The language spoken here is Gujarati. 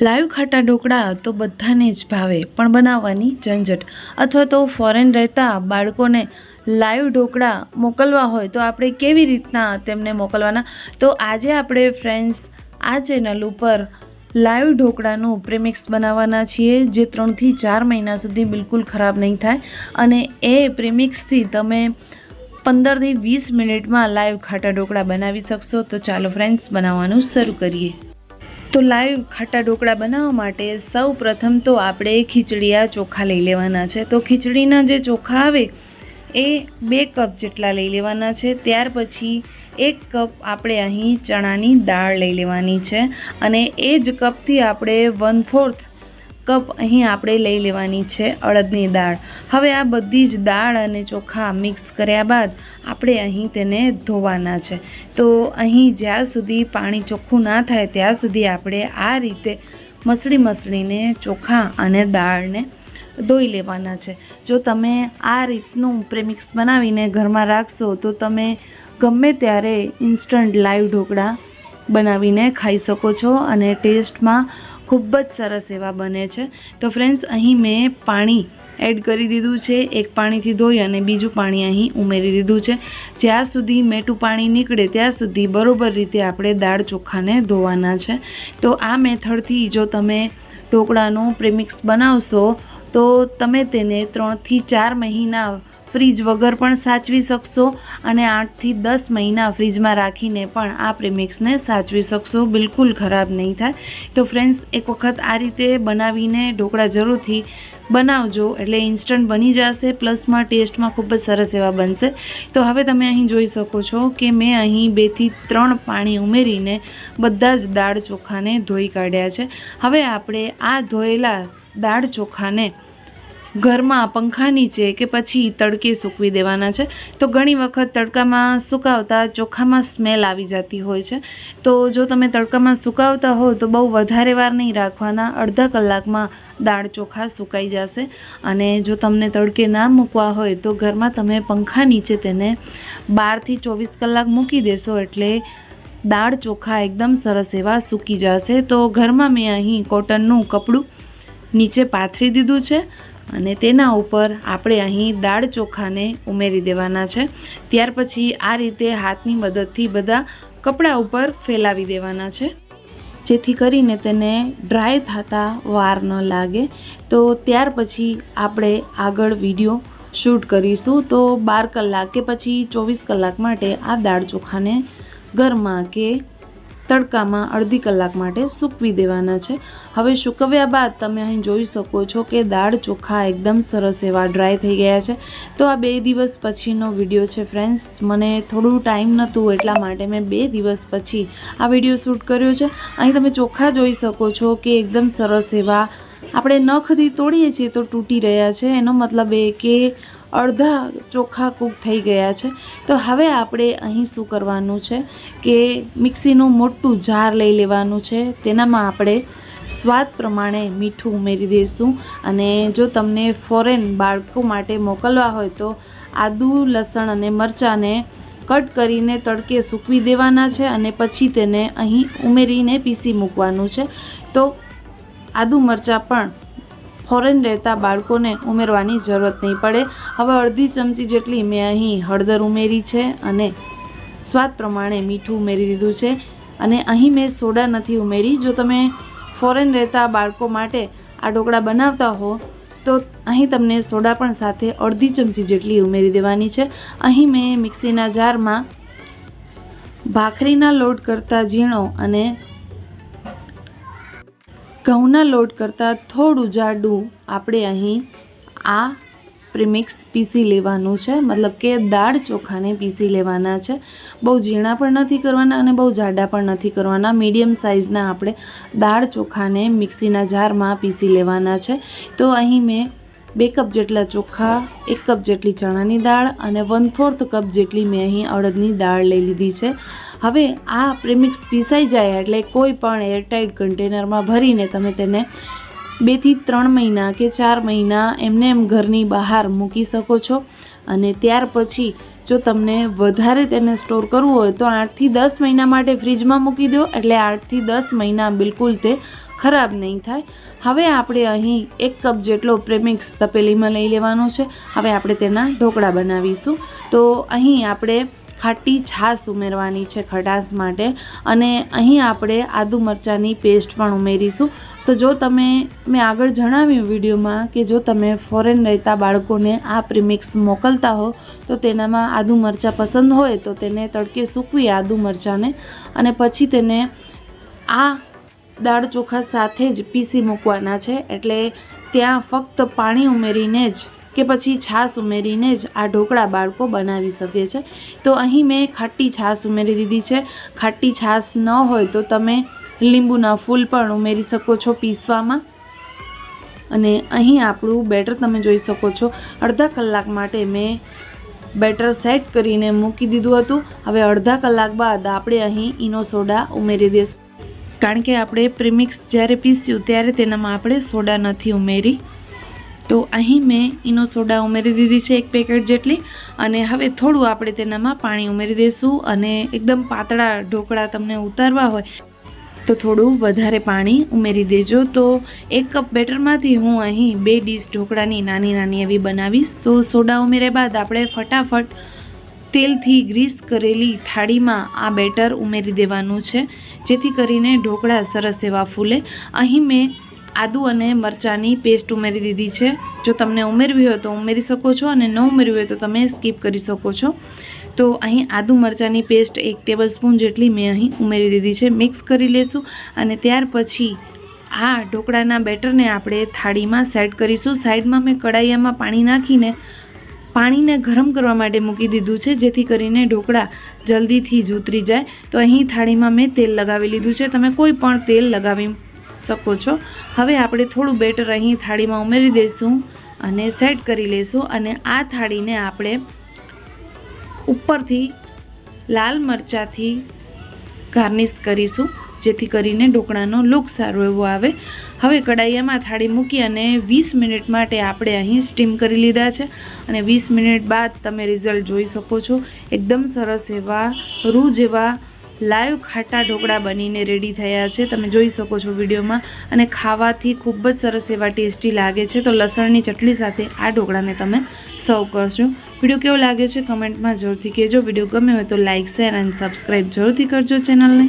લાઈવ ખાટા ઢોકળા તો બધાને જ ભાવે, પણ બનાવવાની ઝંઝટ. અથવા તો ફોરેન રહેતા બાળકોને લાઈવ ઢોકળા મોકલવા હોય તો આપણે કેવી રીતના તેમને મોકલવાના? તો આજે આપણે ફ્રેન્ડ્સ આ ચેનલ ઉપર લાઈવ ઢોકળાનું પ્રેમિક્સ બનાવવાના છીએ, જે ત્રણથી ચાર મહિના સુધી બિલકુલ ખરાબ નહીં થાય. અને એ પ્રેમિક્સથી તમે પંદરથી વીસ મિનિટમાં લાઈવ ખાટા ઢોકળા બનાવી શકશો. તો ચાલો ફ્રેન્ડ્સ બનાવવાનું શરૂ કરીએ. તો લાઈવ ખાટા ઢોકળા બનાવવા માટે સૌ પ્રથમ તો આપણે ખીચડીયા ચોખા લઈ લેવાના છે. તો ખીચડીના જે ચોખા આવે, એ બે કપ જેટલા લઈ લેવાના છે. ત્યાર પછી એક કપ આપણે અહીં ચણાની દાળ લઈ લેવાની છે અને એ જ કપથી આપણે વન ફોર્થ કપ અહીં આપણે લઈ લેવાની છે અડદની દાળ. હવે આ બધી જ દાળ અને ચોખા મિક્સ કર્યા બાદ આપણે અહીં તેને ધોવાના છે. તો અહીં જ્યાં સુધી પાણી ચોખ્ખું ના થાય ત્યાં સુધી આપણે આ રીતે મસળી મસળીને ચોખા અને દાળને ધોઈ લેવાના છે. જો તમે આ રીતનું પ્રેમિક્સ બનાવીને ઘરમાં રાખશો તો તમે ગમે ત્યારે ઇન્સ્ટન્ટ લાઈવ ઢોકળા બનાવીને ખાઈ શકો છો અને ટેસ્ટમાં ખૂબ જ સરસ એવા બને છે. તો ફ્રેન્ડ્સ અહીં મેં પાણી એડ કરી દીધું છે. એક પાણીથી ધોઈ અને બીજું પાણી અહીં ઉમેરી દીધું છે. જ્યાં સુધી મેઠું પાણી નીકળે ત્યાં સુધી બરોબર રીતે આપણે દાળ ચોખાને ધોવાના છે. તો આ મેથડથી જો તમે ઢોકળાનું પ્રેમિક્સ બનાવશો તો તમે તેને ત્રણથી ચાર મહિના ફ્રીજ વગર પણ સાચવી શકશો અને આઠથી દસ મહિના ફ્રીજમાં રાખીને પણ આ પ્રેમિક્સને સાચવી શકશો. બિલકુલ ખરાબ નહીં થાય. તો ફ્રેન્ડ્સ, એક વખત આ રીતે બનાવીને ઢોકળા જરૂરથી બનાવજો. એટલે ઇન્સ્ટન્ટ બની જશે, પ્લસમાં ટેસ્ટમાં ખૂબ જ સરસ એવા બનશે. તો હવે તમે અહીં જોઈ શકો છો કે મેં અહીં બેથી ત્રણ પાણી ઉમેરીને બધા જ દાળ ચોખાને ધોઈ કાઢ્યા છે. હવે આપણે આ ધોયેલા દાળ ચોખાને ઘરમાં પંખા નીચે કે પછી તડકે સૂકવી દેવાના છે, તો ઘણી વખત તડકામાં સુકાવતા ચોખામાં સ્મેલ આવી જતી હોય છે. તો જો તમે તડકામાં સુકાવતા હો, તો બહુ વધારે વાર નહીં રાખવાના, અડધા કલાકમાં દાળ ચોખા સુકાઈ જશે. અને જો તમને તડકે ના મૂકવા હોય, તો ઘરમાં તમે પંખા નીચે તેને બારથી ચોવીસ કલાક મૂકી દેશો એટલે દાળ ચોખા એકદમ સરસ એવા સૂકી જશે. તો ઘરમાં મેં અહીં કોટનનું કપડું નીચે પાથરી દીધું છે. અને તેના ઉપર આપણે અહીં દાળ ચોખાને ઉમેરી દેવાના છે. ત્યાર પછી આ રીતે હાથની મદદથી બધા કપડાં ઉપર ફેલાવી દેવાના છે. જેથી કરીને તેને ડ્રાય થતા વાર ન લાગે. તો ત્યાર પછી આપણે આગળ વીડિયો શૂટ કરીશું. તો બાર કલાક કે પછી ચોવીસ કલાક માટે આ દાળ ચોખાને ઘરમાં કે તડકામાં અડધી કલાક માટે સૂકવી દેવાના છે. હવે સૂકવ્યા બાદ તમે અહીં જોઈ શકો છો કે દાળ ચોખા એકદમ સરસ એવા ડ્રાય થઈ ગયા છે. તો આ બે દિવસ પછીનો વીડિયો છે ફ્રેન્ડ્સ મને થોડું ટાઈમ નહોતું એટલા માટે મેં બે દિવસ પછી આ વીડિયો શૂટ કર્યો છે. અહીં તમે ચોખા જોઈ શકો છો કે એકદમ સરસ એવા આપણે નખથી તોડીએ છીએ તો તૂટી રહ્યા છે. એનો મતલબ એ કે અડધા ચોખા કૂક થઈ ગયા છે. તો હવે આપણે અહીં શું કરવાનું છે કે મિક્સીનું મોટું જાર લઈ લેવાનું છે. તેનામાં આપણે સ્વાદ પ્રમાણે મીઠું ઉમેરી દઈશું અને જો તમને ફોરેન બાળકો માટે મોકલવા હોય તો આદુ, લસણ અને મરચાંને કટ કરીને તડકે સૂકવી દેવાના છે અને પછી તેને અહીં ઉમેરીને પીસી મૂકવાનું છે. તો આદુ મરચાં પણ ફોરેન રહેતા બાળકોને ઉમેરવાની જરૂરત નહીં પડે. હવે અડધી ચમચી જેટલી મેં અહીં હળદર ઉમેરી છે અને સ્વાદ પ્રમાણે મીઠું ઉમેરી દીધું છે. અને અહીં મેં સોડા નથી ઉમેરી. જો તમે ફોરેન રહેતા બાળકો માટે આ ઢોકળા બનાવતા હો, તો અહીં તમને સોડા પણ સાથે અડધી ચમચી જેટલી ઉમેરી દેવાની છે. અહીં મેં મિક્સીના જારમાં ભાખરીના લોટ કરતાં ઝીણો અને ઘઉંના લોટ કરતાં થોડું જાડું આપણે અહીં આ પ્રીમિક્સ પીસી લેવાનું છે. મતલબ કે દાળ ચોખાને પીસી લેવાના છે. બહુ ઝીણા પણ નથી કરવાના અને બહુ જાડા પણ નથી કરવાના. મીડિયમ સાઇઝના આપણે દાળ ચોખાને મિક્સીના જારમાં પીસી લેવાના છે. તો અહીં મેં બે કપ જેટલા ચોખા, એક કપ જેટલી ચણાની દાળ અને વન ફોર્થ કપ જેટલી મેં અહીં અડદની દાળ લઈ લીધી છે. હવે આ પ્રેમિક્સ પીસાઈ જાય એટલે કોઈ પણ એરટાઇટ કન્ટેનરમાં ભરીને તમે તેને બેથી ત્રણ મહિના કે ચાર મહિના એમને એમ ઘરની બહાર મૂકી શકો છો. અને ત્યાર પછી જો તમને વધારે તેને સ્ટોર કરવું હોય તો આઠથી દસ મહિના માટે ફ્રીજમાં મૂકી દો. એટલે આઠથી દસ મહિના બિલકુલ તે ખરાબ નહીં થાય. હવે આપણે અહીં એક કપ જેટલો પ્રેમિક્સ તપેલીમાં લઈ લેવાનો છે. હવે આપણે તેના ઢોકળા બનાવીશું. તો અહીં આપણે ખાટી છાશ ઉમેરવાની છે ખટાશ માટે. અને અહીં આપણે આદુ મરચાંની પેસ્ટ પણ ઉમેરીશું. તો જો તમે, મેં આગળ જણાવ્યું વિડીયોમાં કે જો તમે ફોરેન રહેતા બાળકોને આ પ્રીમિક્સ મોકલતા હો, તો તેનામાં આદુ મરચાં પસંદ હોય તો તેને તડકે સૂકવી આદુ મરચાંને અને પછી તેને આ દાળ ચોખા સાથે જ પીસી મૂકવાના છે એટલે ત્યાં ફક્ત પાણી ઉમેરીને જ કે પછી છાશ ઉમેરીને જ આ ઢોકળા બાળકો બનાવી શકે છે. તો અહીં મેં ખાટી છાશ ઉમેરી દીધી છે. ખાટી છાશ ન હોય તો તમે લીંબુના ફૂલ પણ ઉમેરી શકો છો પીસવામાં. અને અહીં આપણું બેટર તમે જોઈ શકો છો. અડધા કલાક માટે મેં બેટર સેટ કરીને મૂકી દીધું હતું. હવે અડધા કલાક બાદ આપણે અહીં ઈનો સોડા ઉમેરી દઈશું કારણ કે આપણે પ્રીમિક્સ જ્યારે પીસ્યું ત્યારે તેનામાં આપણે સોડા નથી ઉમેરી. તો અહીં મેં એનો સોડા ઉમેરી દીધી છે એક પેકેટ જેટલી અને હવે થોડું આપણે તેનામાં પાણી ઉમેરી દઈશું અને એકદમ પાતળા ઢોકળા તમને ઉતારવા હોય તો થોડું વધારે પાણી ઉમેરી દેજો. તો એક કપ બેટરમાંથી હું અહીં બે ડીશ ઢોકળાની નાની નાની એવી બનાવીશ. તો સોડા ઉમેર્યા બાદ આપણે ફટાફટ તેલથી ગ્રીસ કરેલી થાળીમાં આ બેટર ઉમેરી દેવાનું છે. જેથી કરીને ઢોકળા સરસ એવા ફૂલે. અહીં મેં આદુ અને મરચાંની પેસ્ટ ઉમેરી દીધી છે. જો તમને ઉમેરવી હોય તો ઉમેરી શકો છો અને ન ઉમેરવી હોય તો તમે સ્કીપ કરી શકો છો. તો અહીં આદુ મરચાંની પેસ્ટ એક ટેબલ સ્પૂન જેટલી મેં અહીં ઉમેરી દીધી છે. મિક્સ કરી લેશું અને ત્યાર પછી આ ઢોકળાના બેટરને આપણે થાળીમાં સેટ કરીશું. સાઈડમાં મેં કડાઈયામાં પાણી નાખીને પાણીને ગરમ કરવા માટે મૂકી દીધું છે, જેથી કરીને ઢોકળા જલ્દીથી જ ઉતરી જાય. તો અહીં થાળીમાં મેં તેલ લગાવી લીધું છે. તમે કોઈ પણ તેલ લગાવી શકો છો. હવે આપણે થોડું બેટર અહીં થાળીમાં ઉમેરી દઈશું અને સેટ કરી લઈશું અને આ થાળીને આપણે ઉપરથી લાલ મરચાંથી ગાર્નિશ કરીશું, જેથી કરીને ઢોકળાનો લુક સારો એવો આવે. હવે કડાઈયામાં થાળી મૂકી અને વીસ મિનિટ માટે આપણે અહીં સ્ટીમ કરી લીધા છે. અને વીસ મિનિટ બાદ તમે રિઝલ્ટ જોઈ શકો છો. એકદમ સરસ એવા રૂ જેવા લાઈવ ખાટા ઢોકળા બનીને રેડી થયા છે. તમે જોઈ શકો છો વિડીયોમાં. અને ખાવાથી ખૂબ જ સરસ એવા ટેસ્ટી લાગે છે. તો લસણની ચટણી સાથે આ ઢોકળાને તમે સર્વ કરશો. વીડિયો કેવો લાગે છે કમેન્ટમાં જરૂરથી કહેજો. વીડિયો ગમે હોય તો લાઇક શેર અને સબસ્ક્રાઈબ જરૂરથી કરજો ચેનલને.